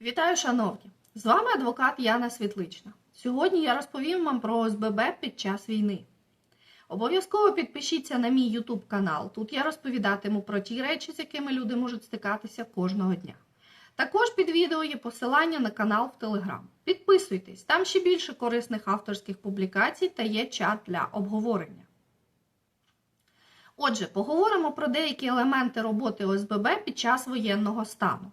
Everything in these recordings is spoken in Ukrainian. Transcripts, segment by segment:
Вітаю, шановні! З вами адвокат Яна Світлична. Сьогодні я розповім вам про ОСББ під час війни. Обов'язково підпишіться на мій YouTube канал. Тут я розповідатиму про ті речі, з якими люди можуть стикатися кожного дня. Також під відео є посилання на канал в Telegram. Підписуйтесь, там ще більше корисних авторських публікацій та є чат для обговорення. Отже, поговоримо про деякі елементи роботи ОСББ під час воєнного стану.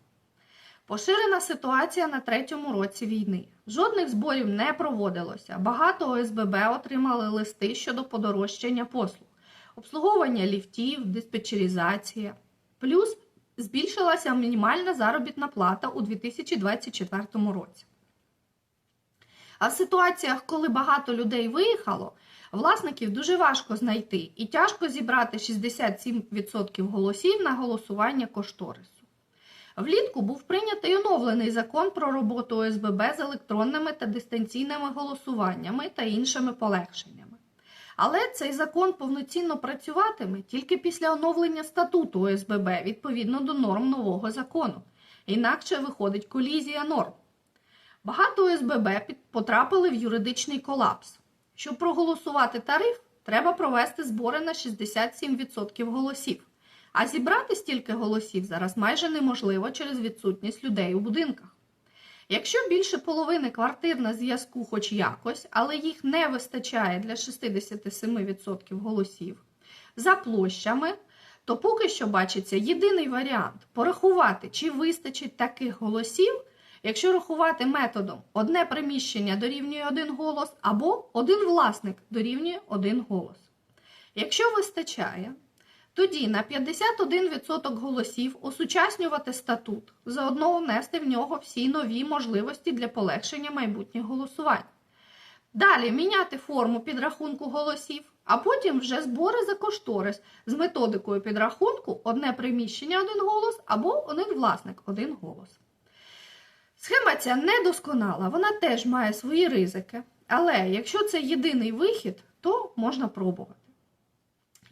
Поширена ситуація на третьому році війни. Жодних зборів не проводилося. Багато ОСББ отримали листи щодо подорожчання послуг, обслуговування ліфтів, диспетчеризація. Плюс збільшилася мінімальна заробітна плата у 2024 році. А в ситуаціях, коли багато людей виїхало, власників дуже важко знайти і тяжко зібрати 67% голосів на голосування кошторису. Влітку був прийнятий оновлений закон про роботу ОСББ з електронними та дистанційними голосуваннями та іншими полегшеннями. Але цей закон повноцінно працюватиме тільки після оновлення статуту ОСББ відповідно до норм нового закону. Інакше виходить колізія норм. Багато ОСББ потрапили в юридичний колапс. Щоб проголосувати тариф, треба провести збори на 67% голосів. А зібрати стільки голосів зараз майже неможливо через відсутність людей у будинках. Якщо більше половини квартир на зв'язку хоч якось, але їх не вистачає для 67% голосів за площами, то поки що бачиться єдиний варіант порахувати, чи вистачить таких голосів, якщо рахувати методом одне приміщення дорівнює один голос, або один власник дорівнює один голос. Якщо вистачає, тоді на 51% голосів осучаснювати статут, заодно внести в нього всі нові можливості для полегшення майбутніх голосувань. Далі міняти форму підрахунку голосів, а потім вже збори за кошторис з методикою підрахунку одне приміщення один голос або один власник один голос. Схема ця недосконала, вона теж має свої ризики, але якщо це єдиний вихід, то можна пробувати.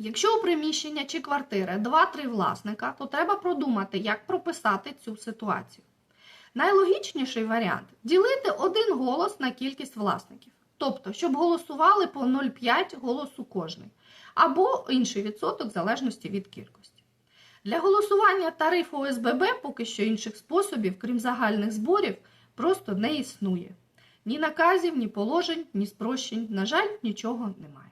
Якщо у приміщення чи квартири 2-3 власника, то треба продумати, як прописати цю ситуацію. Найлогічніший варіант ділити один голос на кількість власників. Тобто, щоб голосували по 0,5 голосу кожний, або інший відсоток в залежності від кількості. Для голосування тарифу ОСББ поки що інших способів, крім загальних зборів, просто не існує. Ні наказів, ні положень, ні спрощень, на жаль, нічого немає.